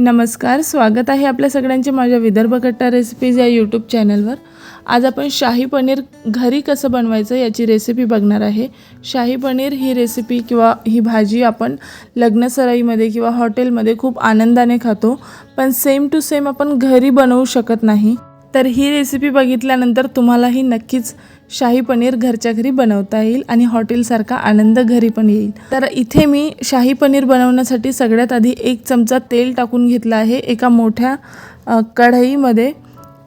नमस्कार स्वागत आहे आपल्या सगळ्यांचे माझ्या विदर्भ कट्टा रेसिपीज या यूट्यूब चॅनलवर आज आपण शाही पनीर घरी कसं बनवायचं याची रेसिपी बघणार आहे. शाही पनीर ही रेसिपी किंवा ही भाजी आपण लग्नसराईमध्ये किंवा हॉटेलमध्ये खूप आनंदाने खातो पण सेम टू सेम आपण घरी बनवू शकत नाही. तर ही रेसिपी बघितल्यानंतर तुम्हालाही नक्कीच शाही पनीर घरच्या घरी बनवता येईल आणि हॉटेलसारखा आनंद घरी पण येईल. तर इथे मी शाही पनीर बनवण्यासाठी सगळ्यात आधी एक चमचा तेल टाकून घेतलं आहे. एका मोठ्या कढईमध्ये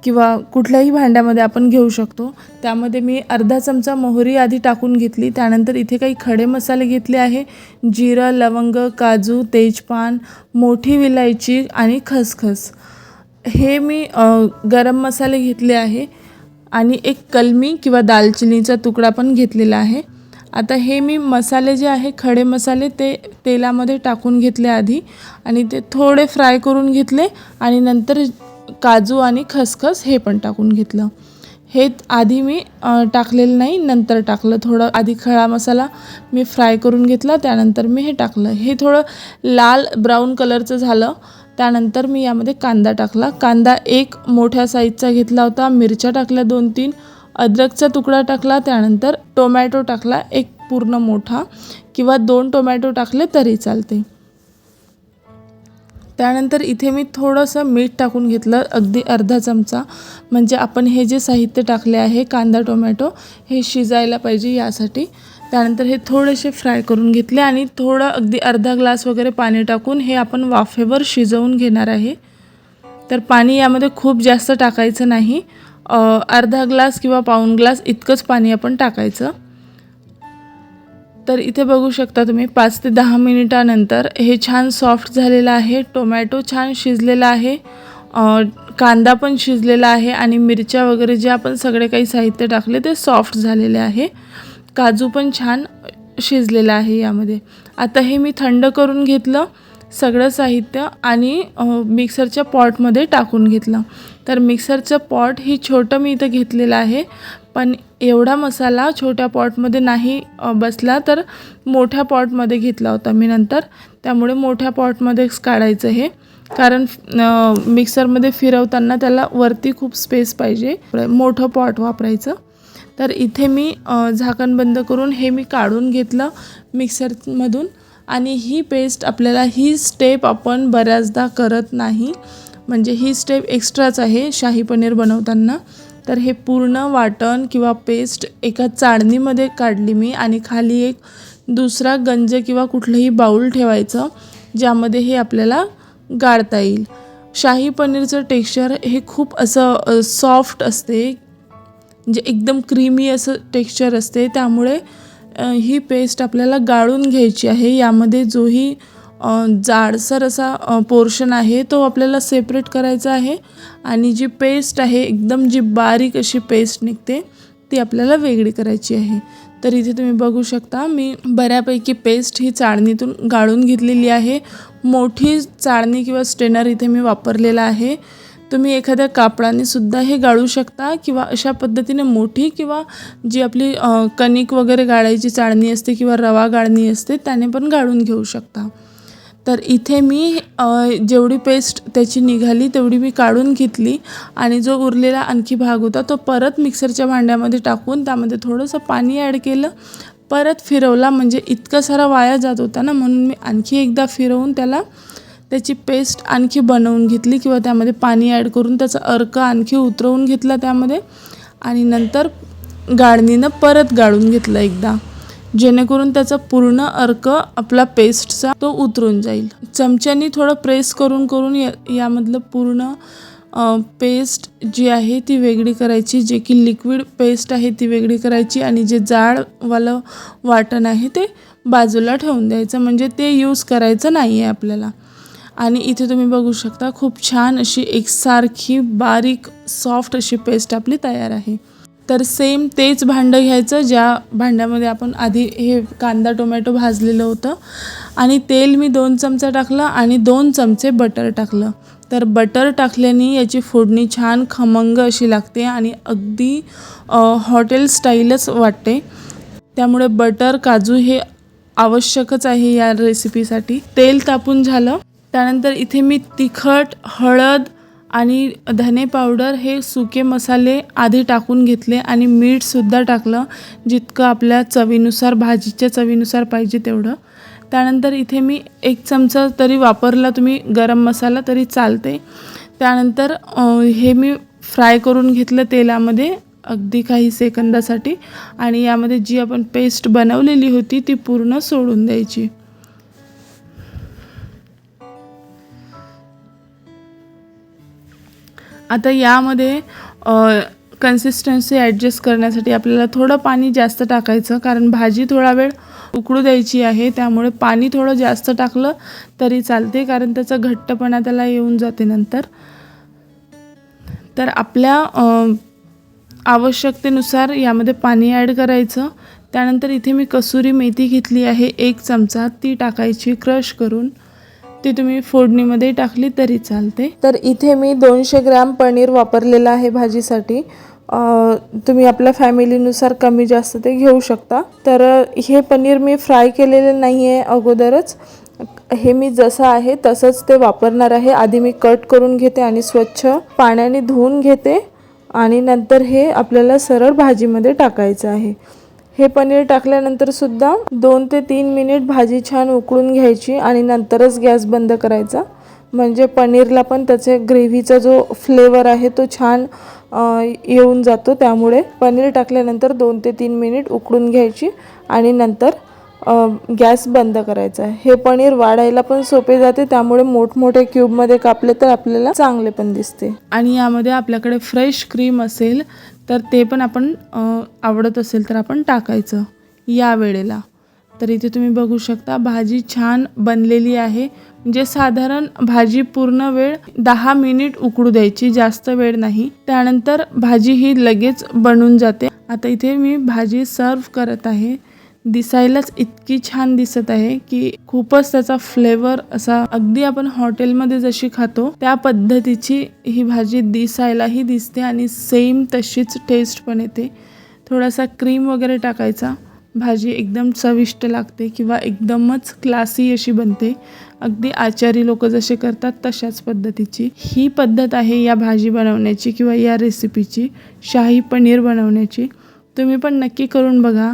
किंवा कुठल्याही भांड्यामध्ये आपण घेऊ शकतो. त्यामध्ये मी अर्धा चमचा मोहरी आधी टाकून घेतली. त्यानंतर इथे काही खडे मसाले घेतले आहे. जिरं लवंग काजू तेजपान मोठी विलायची आणि खसखस. हे मी गरम मसाले घेतले आहे. आणि एक कलमी किंवा दालचिनीचा तुकडा पण घेतलेला आहे. आता हे मी मसाले जे आहे खडे मसाले ते तेलामध्ये टाकून घेतले आधी आणि ते थोडे फ्राय करून घेतले आणि नंतर काजू आणि खसखस हे पण टाकून घेतलं. हे आधी मी टाकलेलं नाही नंतर टाकलं. थोडं आधी खडा मसाला मी फ्राय करून घेतला त्यानंतर मी हे टाकलं. हे थोडं लाल ब्राऊन कलरचं झालं. त्यानंतर मी यामध्ये कांदा टाकला. कांदा एक मोठ्या साईजचा घेतला होता. मिरच्या टाकल्या दोन तीन अद्रकचा तुकडा टाकला. त्यानंतर टोमॅटो टाकला. एक पूर्ण मोठा किंवा दोन टोमॅटो टाकले तरी चालते. त्यानंतर इथे मी थोडंसं मीठ टाकून घेतलं. अगदी अर्धा चमचा. म्हणजे आपण हे जे साहित्य टाकले आहे कांदा टोमॅटो हे शिजायला पाहिजे यासाठी. त्यानंतर हे थोडेसे फ्राय करून घेतले आणि थोडं अगदी अर्धा ग्लास वगैरे पाणी टाकून हे आपण वाफेवर शिजवून घेणार आहे. तर पाणी यामध्ये खूप जास्त टाकायचं नाही. अर्धा ग्लास किंवा पाऊण ग्लास इतकंच पाणी आपण टाकायचं. तर इथे बघू शकता तुम्ही पाच ते दहा मिनिटानंतर हे छान सॉफ्ट झालेलं आहे टोमॅटो छान शिजलेला आहे कांदा पण शिजलेला आहे आणि मिरच्या वगैरे जे आपण सगळे काही साहित्य टाकले ते सॉफ्ट झालेले आहे. काजू पण छान शिजलेलं आहे यामध्ये. आता हे मी थंड करून घेतलं सगळं साहित्य आणि मिक्सरच्या पॉटमध्ये टाकून घेतलं. तर मिक्सरचं पॉट ही छोटं मी इथं घेतलेलं आहे पण एवढा मसाला छोट्या पॉटमध्ये नाही बसला तर मोठ्या पॉटमध्ये घेतला होता मी नंतर. त्यामुळे मोठ्या पॉटमध्येच काढायचं हे. कारण मिक्सरमध्ये फिरवताना त्याला वरती खूप स्पेस पाहिजे. मोठं पॉट वापरायचं. तर इथे मी झाकण बंद करून हे मी काढून घेतलं मिक्सरमधून. आणि ही पेस्ट आपल्याला ही स्टेप आपण बऱ्याचदा करत नाही. म्हणजे ही स्टेप एक्स्ट्राच आहे शाही पनीर बनवताना. तर हे पूर्ण वाटण किंवा पेस्ट एका चाळणीमध्ये काढली मी आणि खाली एक दुसरा गंज किंवा कुठलंही बाऊल ठेवायचं ज्यामध्ये हे आपल्याला गाळता येईल. शाही पनीरचं टेक्स्चर हे खूप असं सॉफ्ट असते म्हणजे एकदम क्रीमी असं टेक्स्चर असते. त्यामुळे ही पेस्ट आपल्याला गाळून घ्यायची आहे. यामध्ये जोही जाडसर असा पोर्शन आहे तो आपल्याला सेपरेट करायचा आहे. आणि जी पेस्ट आहे एकदम जी बारीक अशी पेस्ट निघते ती आपल्याला वेगळी करायची आहे. तर इथे तुम्ही बघू शकता मी बऱ्यापैकी पेस्ट ही चाळणीतून गाळून घेतलेली आहे. मोठी चाळणी किंवा स्टेनर इथे मी वापरलेला आहे. तुम्ही एखाद्या कापडाने सुद्धा हे गाळू शकता किंवा अशा पद्धतीने मोठी किंवा जी आपली कणिक वगैरे गाळायची चाळणी असते किंवा रवा गाळणी असते त्याने पण गाळून घेऊ शकता. तर इथे मी जेवढी पेस्ट त्याची निघाली तेवढी मी काढून घेतली आणि जो उरलेला आणखी भाग होता तो परत मिक्सरच्या भांड्यामध्ये टाकून त्यामध्ये थोडंसं पाणी ॲड केलं. परत फिरवला म्हणजे इतका सारा वाया जात होता ना म्हणून मी आणखी एकदा फिरवून त्याला त्याची पेस्ट आणखी बनवून घेतली किंवा त्यामध्ये पाणी ॲड करून त्याचा अर्क आणखी उतरवून घेतला त्यामध्ये. आणि नंतर गाळणीनं परत गाळून घेतलं एकदा. जेणेकरून त्याचा पूर्ण अर्क आपला पेस्टचा तो उतरून जाईल. चमच्यानी थोडं प्रेस करून करून या यामधलं पूर्ण पेस्ट जी आहे ती वेगळी करायची. जे की लिक्विड पेस्ट आहे ती वेगळी करायची आणि जे जाडवालं वाटण आहे ते बाजूला ठेवून द्यायचं. म्हणजे ते यूज करायचं नाही आहे आपल्याला. आणि इथे तुम्ही बघू शकता खूप छान अशी एकसारखी बारीक सॉफ्ट अशी पेस्ट आपली तयार आहे. तर सेम तेच भांडं घ्यायचं ज्या भांड्यामध्ये आपण आधी हे कांदा टोमॅटो भाजलेलं होतं. आणि तेल मी दोन चमचा टाकलं आणि दोन चमचे बटर टाकलं. तर बटर टाकल्याने याची फोडणी छान खमंग अशी लागते आणि अगदी हॉटेल स्टाईलच वाटते. त्यामुळे बटर काजू हे आवश्यकच आहे या रेसिपीसाठी तेल तापून झालं. त्यानंतर इथे मी तिखट हळद आणि धने पावडर हे सुके मसाले आधी टाकून घेतले आणि मीठसुद्धा टाकलं. जितकं आपल्या चवीनुसार भाजीच्या चवीनुसार पाहिजे तेवढं. त्यानंतर इथे मी एक चमचा तरी वापरला तुम्ही गरम मसाला तरी चालते. त्यानंतर हे मी फ्राय करून घेतलं तेलामध्ये अगदी काही सेकंदासाठी. आणि यामध्ये जी आपण पेस्ट बनवलेली होती ती पूर्ण सोडून द्यायची. आता यामध्ये कन्सिस्टन्सी ॲडजस्ट करण्यासाठी आपल्याला थोडं पाणी जास्त टाकायचं. कारण भाजी थोडा वेळ उकळू द्यायची आहे त्यामुळे पाणी थोडं जास्त टाकलं तरी चालते. कारण त्याचा घट्टपणा त्याला येऊन जाते नंतर. तर आपल्या आवश्यकतेनुसार यामध्ये पाणी ॲड करायचं. त्यानंतर इथे मी कसुरी मेथी घेतली आहे एक चमचा. ती टाकायची क्रश करून. ती तुम्ही फोडणीमध्ये टाकली तरी चालते. तर इथे मी दोनशे ग्रॅम पनीर वापरलेलं आहे भाजीसाठी. तुम्ही आपल्या फॅमिलीनुसार कमी जास्त ते घेऊ शकता. तर हे पनीर मी फ्राय केलेलं नाही आहे अगोदरच. हे मी जसं आहे तसंच ते वापरणार आहे. आधी मी कट करून घेते आणि स्वच्छ पाण्याने धुवून घेते. आणि नंतर हे आपल्याला सरळ भाजीमध्ये टाकायचं आहे. हे पनीर टाकल्यानंतर सुद्धा दोन ते तीन मिनिट भाजी छान उकळून घ्यायची आणि नंतरच गॅस बंद करायचा. म्हणजे पनीरला पण त्याचे ग्रेव्हीचा जो फ्लेवर आहे तो छान येऊन जातो. त्यामुळे पनीर टाकल्यानंतर दोन ते तीन मिनिट उकळून घ्यायची आणि नंतर गॅस बंद करायचा हे पनीर वाढायला पण सोपे जाते त्यामुळे मोठमोठे क्यूबमध्ये कापले तर आपल्याला चांगले पण दिसते. आणि यामध्ये आपल्याकडे फ्रेश क्रीम असेल तर ते पण आपण आवडत असेल तर आपण टाकायचं या वेळेला. तर इथे तुम्ही बघू शकता भाजी छान बनलेली आहे. म्हणजे साधारण भाजी पूर्ण वेळ दहा मिनिट उकडू द्यायची जास्त वेळ नाही. त्यानंतर भाजी ही लगेच बनून जाते. आता इथे मी भाजी सर्व करत आहे. दिसायलाच इतकी छान दिसत आहे की खूपच त्याचा फ्लेवर असा अगदी आपण हॉटेलमध्ये जशी खातो त्या पद्धतीची ही भाजी दिसायलाही दिसते आणि सेम तशीच टेस्ट पण येते. थोडासा क्रीम वगैरे टाकायचा. भाजी एकदम चविष्ट लागते किंवा एकदमच क्लासी अशी बनते. अगदी आचारी लोक जसे करतात तशाच पद्धतीची. ही पद्धत आहे या भाजी बनवण्याची किंवा या रेसिपीची शाही पनीर बनवण्याची. तुम्ही पण नक्की करून बघा.